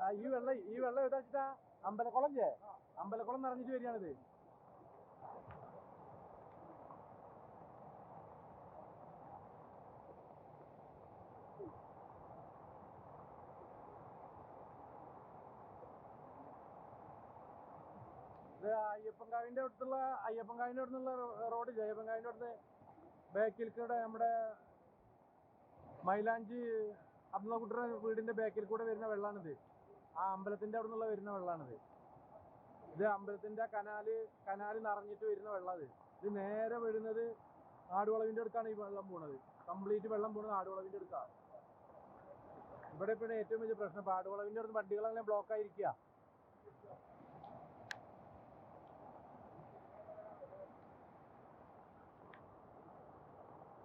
ആ ഈ വെള്ളം ഈ വെള്ളം എവിടെ വെച്ചിട്ടാ? അമ്പലക്കുളം ചേ അമ്പലക്കുളം നിറഞ്ഞിട്ട് വരികയാണിത്. ഇത് അയ്യപ്പൻകാവിന്റെ അടുത്തുള്ള അയ്യപ്പൻകാവിന്റെ അടുത്തുള്ള റോഡ് അയ്യപ്പൻകാവിന്റെ അടുത്ത് ബേക്കിൽ കൂടെ നമ്മുടെ മൈലാഞ്ചി അബ്ദുള്ളക്കുട്ടറെ വീടിന്റെ ബാക്കിൽ കൂടെ വരുന്ന വെള്ളമാണിത് ആ അമ്പലത്തിന്റെ അവിടെ നിന്നുള്ള വരുന്ന വെള്ളമാണിത് ഇത് അമ്പലത്തിന്റെ കനാല് കനാല് നിറഞ്ഞിട്ട് വരുന്ന വെള്ളം ഇത്. നേരെ വരുന്നത് ആടുവളവിന്റെ അടുത്താണ് ഈ വെള്ളം പോണത്. കംപ്ലീറ്റ് വെള്ളം പോണത് ആടുവളവിന്റെ അടുത്താണ് ഇവിടെ ഇപ്പോഴാണ് ഏറ്റവും വലിയ പ്രശ്നം. ആടുവളവിന്റെ അടുത്ത് വണ്ടികളെല്ലാം ബ്ലോക്ക് ആയിരിക്കുക